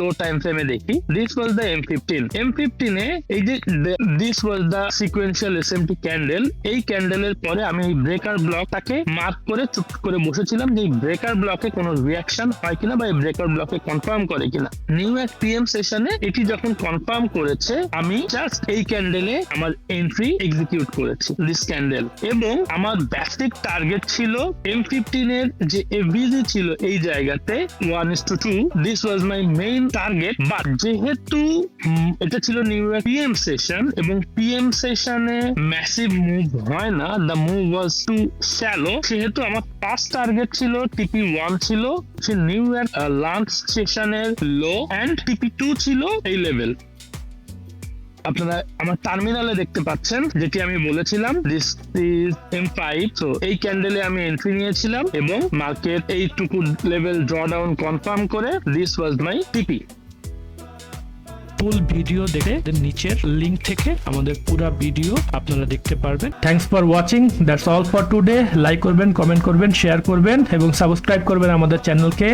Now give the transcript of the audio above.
লো time ফ্রেমে দেখি। This was the M fifteen M ফিফটিনে এই যে this was the sequential S M T candle এই ক্যান্ডেলের পরে আমি এই ব্রেকার ব্লকটাকে মার্ক করে চুপ করে বসেছিলাম যে ব্রেকার ব্লকে কোনো রিয়াকশন হয় কিনা বা এই ব্রেকার ব্লকে কনফার্ম করে কিনা। নিউ এক পিএম সেশনে এটি যখন কনফার্ম করেছে, আমি জাস্ট এই ক্যান্ডেলে আমার এন্ট্রি এক্সিকিউট করেছি দিস ক্যান্ডেল এবং আমার বেসিক টার্গেট ছিল এম ফিফটিন এর যে এভিজি ছিল এই জায়গাতে one is to two this was my main target but যেহেতু এটা ছিল নিউ ইয়ার পিএম সেশন এবং পিএম সেশনে ম্যাসিভ মুভ হয় না the move was too shallow সেহেতু আমার ফার্স্ট টার্গেট ছিল টিপি ওয়ান ছিল, সে নিউ ইয়ার লাঞ্চ সেশনের লো অ্যান্ড টিপি টু ছিল এই লেভেল আপনারা আমার টার্মিনালে দেখতে পাচ্ছেন যেটি আমি বলেছিলাম দিস ইজ এম ফাইভ তো এই ক্যান্ডেলে আমি এন্ট্রি নিয়েছিলাম এবং মার্কেট এইটুকু লেভেল ড্র ডাউন কনফার্ম করে this was my TP full video দেখে নিচের লিংক থেকে আমাদের পুরো ভিডিও আপনারা দেখতে পারবেন। Thanks for watching that's all for today like করবেন কমেন্ট করবেন শেয়ার করবেন এবং সাবস্ক্রাইব করবেন আমাদের চ্যানেলকে